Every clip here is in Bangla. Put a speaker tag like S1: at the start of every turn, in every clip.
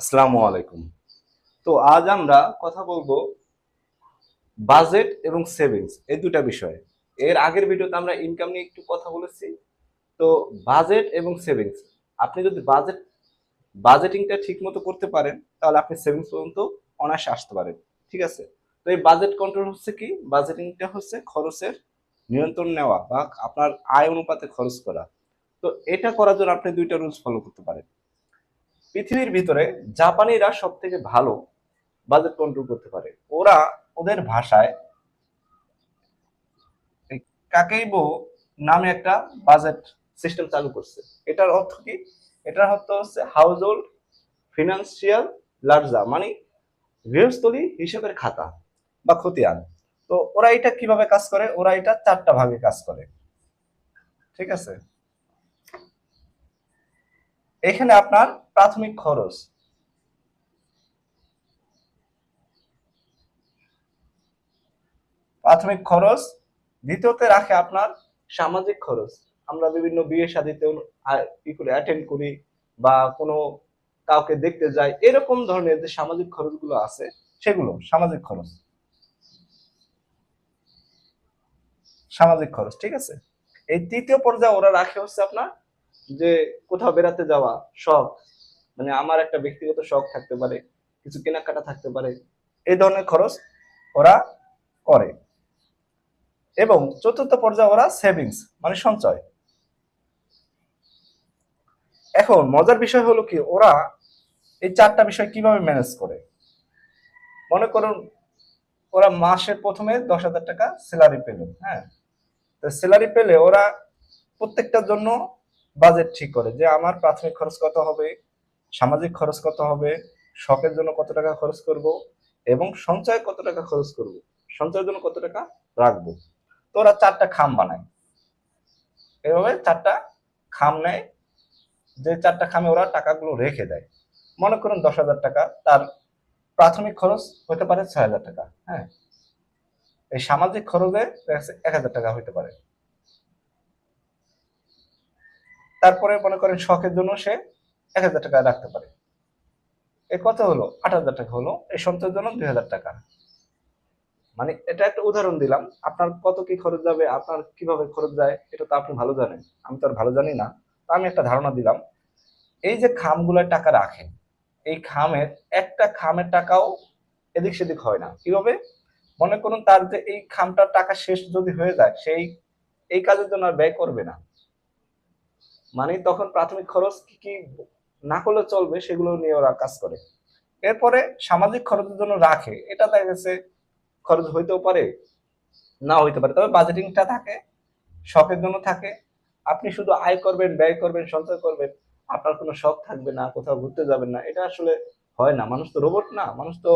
S1: আসসালামু আলাইকুম। তো আজ আমরা কথা বলব বাজেট এবং সেভিংস, এই দুটা বিষয়ে। এর আগের ভিডিওতে আমরা ইনকাম নিয়ে একটু কথা বলেছি। তো বাজেট এবং সেভিংস, আপনি যদি বাজেট, বাজেটিংটা ঠিক মতো করতে পারেন, তাহলে আপনি সেভিংস পর্যন্ত অনায়াসে আসতে পারেন। ঠিক আছে? তো এই বাজেট কন্ট্রোল হচ্ছে কি? বাজেটিংটা হচ্ছে খরচের নিয়ন্ত্রণ নেওয়া বা আপনার আয় অনুপাতে খরচ করা। তো এটা করার জন্য আপনি দুইটা রুলস ফলো করতে পারেন। পৃথিবীর ভিতরে জাপানিরা সব থেকে ভালো বাজেট কন্ট্রোল করতে পারে। ওরা ওদের ভাষায় কাকেইবো নামে একটা বাজেট সিস্টেম চালু করছে। এটার অর্থ কি? এটার অর্থ হচ্ছে হাউস হোল্ড ফিনান্সিয়াল লার্জা মানে গৃহস্থলী হিসেবের খাতা বা খতিয়ান। তো ওরা এটা কীভাবে কাজ করে? ওরা এটা চারটা ভাগে কাজ করে। ঠিক আছে? এখানে আপনার প্রাথমিক খরচ। প্রাথমিক খরচ, দ্বিতীয়তে রাখে আপনার সামাজিক খরচ। আমরা বিভিন্ন বিয়ে শাদিতে কি করে অ্যাটেন্ড করি বা কোনো কাউকে দেখতে যাই, এরকম ধরনের যে সামাজিক খরচগুলো আছে, সেগুলো সামাজিক খরচ। সামাজিক খরচ, ঠিক আছে? এই তৃতীয় পর্যায়ে ওরা রাখে হচ্ছে আপনার যে কোথাও বেড়াতে যাওয়া শখ মানে আমার একটা ব্যক্তিগত শখ থাকতে পারে, কিছু কেনাকাটা থাকতে পারে, এই ধরনের খরচ ওরা করে। এবং চতুর্থ পর্যায়ে ওরা সেভিংস মানে সঞ্চয়। এখন মজার বিষয় হলো কি, ওরা এই চারটা বিষয় কীভাবে ম্যানেজ করে? মনে করুন, ওরা মাসের প্রথমে দশ হাজার টাকা স্যালারি পেল হ্যাঁ? তো স্যালারি পেলে ওরা প্রত্যেকটার জন্য বাজেট ঠিক করে যে আমার প্রাথমিক খরচ কত হবে, সামাজিক খরচ কত হবে, শখের জন্য কত টাকা খরচ করব এবং সঞ্চয় কত টাকা খরচ করব, সঞ্চয়ের জন্য কত টাকা রাখব। তো ওরা চারটা খাম বানায়। এভাবে চারটা খাম নেয়। যে চারটা খামে ওরা টাকাগুলো রেখে দেয়। মনে করুন দশ হাজার টাকা, তার প্রাথমিক খরচ হতে পারে ছয় হাজার টাকা হ্যাঁ। এই সামাজিক খরচে এক হাজার টাকা হতে পারে। তারপরে মনে করেন শখের জন্য সে এক হাজার টাকা রাখতে পারে। এ কত হলো, আট হাজার টাকা হলো, এই সঞ্চয়ের জন্য দুই হাজার টাকা। মানে এটা একটা উদাহরণ দিলাম, আপনার কত কি খরচ যাবে, আপনার কীভাবে খরচ যায়, এটা তো আপনি ভালো জানেন, আমি তো আর ভালো জানি না। তো আমি একটা ধারণা দিলাম, এই যে খামগুলোয় টাকা রাখেন, এই খামের, একটা খামের টাকাও এদিক সেদিক হয় না। কীভাবে? মনে করুন তার যে এই খামটার টাকা শেষ যদি হয়ে যায়, সেই, এই কাজের জন্য আর ব্যয় করবে না। মানে তখন প্রাথমিক খরচ কি কি না করলে চলবে সেগুলো নিয়ে ওরা কাজ করে। এরপরে সামাজিক খরচের জন্য রাখে। এটা দেখা গেছে খরচ হইতেও পারে না হইতে পারে। তবে বাজেটিংটা থাকে, শখের জন্য থাকে। আপনি শুধু আয় করবেন, ব্যয় করবেন, সঞ্চয় করবেন, আপনার কোনো শখ থাকবে না, কোথাও ঘুরতে যাবেন না। এটা আসলে হয় না। মানুষ তো রোবট না, মানুষ তো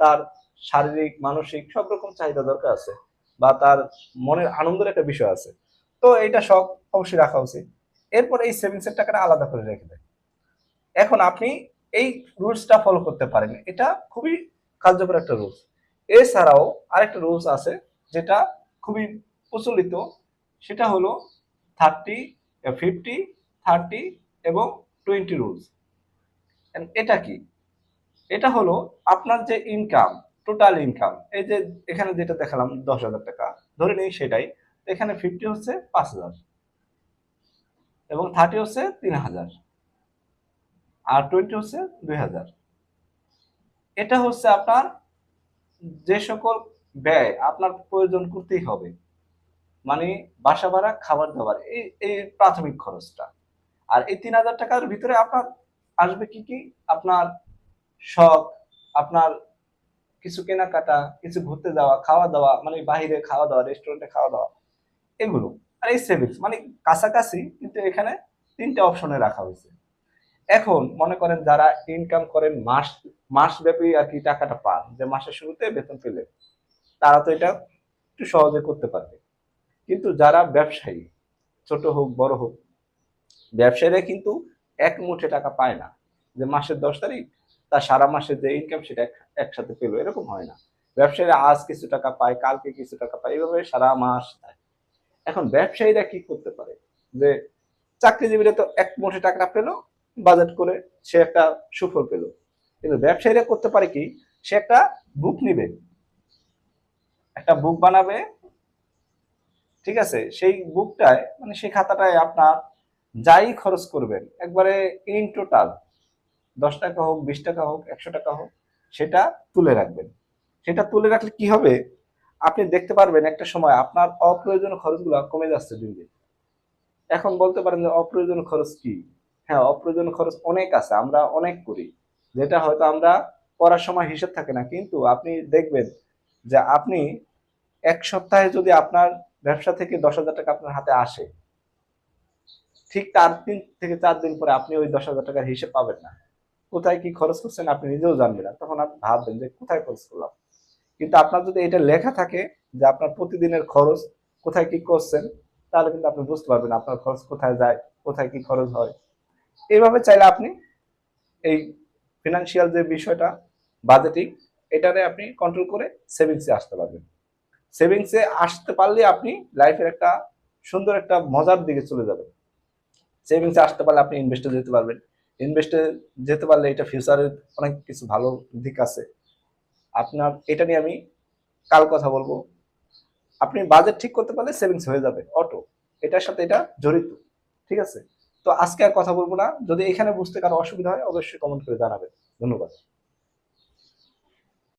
S1: তার শারীরিক, মানসিক সব রকম চাহিদা দরকার আছে বা তার মনের আনন্দের একটা বিষয় আছে। তো এইটা শখ অবশ্যই রাখা উচিত। এরপর এই সেভিংস এর টাকাটা আলাদা করে রেখে দেয়। এখন আপনি এই রুলসটা ফলো করতে পারেন। এটা খুবই কার্যকর একটা রুলস এছাড়াও আরেকটা রুলস আছে যেটা খুবই প্রচলিত। সেটা হলো থার্টি ফিফটি থার্টি এবং টোয়েন্টি রুলস এটা কি? এটা হলো আপনার যে ইনকাম টোটাল ইনকাম এই যে এখানে যেটা দেখালাম দশ হাজার টাকা, ধরে নিই সেটাই। এখানে ফিফটি হচ্ছে পাঁচ হাজার। এবং থার্টি হচ্ছে তিন হাজার আর টোয়েন্টি হচ্ছে দুই হাজার এটা হচ্ছে আপনার যে সকল ব্যয় আপনার প্রয়োজন করতেই হবে। মানে বাসা ভাড়া, খাবার দাবার, এই এই প্রাথমিক খরচটা। আর এই তিন হাজার টাকার ভিতরে আপনার আসবে কি কি? আপনার শখ, আপনার কিছু কেনাকাটা, কিছু ঘুরতে যাওয়া, খাওয়া দাওয়া মানে বাইরে খাওয়া দাওয়া রেস্টুরেন্টে খাওয়া দাওয়া, এগুলো। আর এই সেভিংস মানে কাছাকাছি, কিন্তু এখানে তিনটে অপশনে রাখা হয়েছে। এখন মনে করেন যারা ইনকাম করেন মাস মাস ব্যাপী আর কি টাকাটা পান, যে মাসের শুরুতে বেতন পেলে, তারা তো এটা একটু সহজে করতে পারবে। কিন্তু যারা ব্যবসায়ী, ছোট হোক, বড় হোক, ব্যবসায়ীরা কিন্তু এক মুঠে টাকা পায় না। যে মাসের দশ তারিখ তার সারা মাসের যে ইনকাম সেটা একসাথে পেল, এরকম হয় না। ব্যবসায়ীরা আজ কিছু টাকা পায়, কালকে কিছু টাকা পায়, এভাবে সারা মাস যায়। এখন ব্যবসায়ীরা কি করতে পারে? যে চাকরিজীবীরা তো এক মুঠে টাকা পেল, বাজেট করে সে একটা সুফল পেল। কিন্তু ব্যবসায়ীরা করতে পারে কি? সে একটা বুক নিবে। একটা বুক বানাবে। ঠিক আছে? সেই বুকটায় মানে সেই খাতাটায় আপনার যাই খরচ করবেন, একবারে ইন টোটাল দশ টাকা হোক, বিশ টাকা হোক, একশো টাকা হোক, সেটা তুলে রাখবেন। সেটা তুলে রাখলে কি হবে? আপনি দেখতে পারবেন একটা সময় আপনার অপ্রয়োজনীয় খরচগুলো কমে যাচ্ছে দিন দিন। এখন বলতে পারেন যে অপ্রয়োজনীয় খরচ কি? হ্যাঁ অপ্রয়োজনীয় খরচ অনেক আছে, আমরা অনেক করি। যেটা হয়তো আমরা করার সময় হিসেব থাকে না, কিন্তু আপনি দেখবেন যে আপনি এক সপ্তাহে যদি আপনার ব্যবসা থেকে দশ হাজার টাকা আপনার হাতে আসে, ঠিক তার তিন থেকে চার দিন পরে আপনি ওই দশ হাজার টাকার হিসেব পাবেন না। কোথায় কি খরচ করছেন আপনি নিজেও জানবেন না। তখন আপনি ভাববেন যে কোথায় খরচ করলাম? কিন্তু আপনার যদি এটা লেখা থাকে যে আপনার প্রতিদিনের খরচ কোথায় কি করছেন, তাহলে কিন্তু আপনি বুঝতে পারবেন আপনার খরচ কোথায় যায়, কোথায় কি খরচ হয়। এইভাবে চাইলে আপনি এই ফিনান্সিয়াল যে বিষয়টা বাজেটিং এটারে আপনি কন্ট্রোল করে সেভিংসে আসতে পারবেন। সেভিংসে আসতে পারলে আপনি লাইফের একটা সুন্দর একটা মজার দিকে চলে যাবেন। সেভিংসে আসতে পারলে আপনি ইনভেস্টে যেতে পারবেন। ইনভেস্টে যেতে পারলে এটা ফিউচারের অনেক কিছু ভালো দিক আছে। আপনার, এটা নিয়ে আমি কাল কথা বলব। আপনি বাজেট ঠিক করতে পারলে সেভিংস হয়ে যাবে অটো এটার সাথে এটা জড়িত, ঠিক আছে? তো আজকে আর কথা বলব না। যদি এখানে বুঝতে কারও অসুবিধা হয়, অবশ্যই কমেন্ট করে জানাবেন। ধন্যবাদ।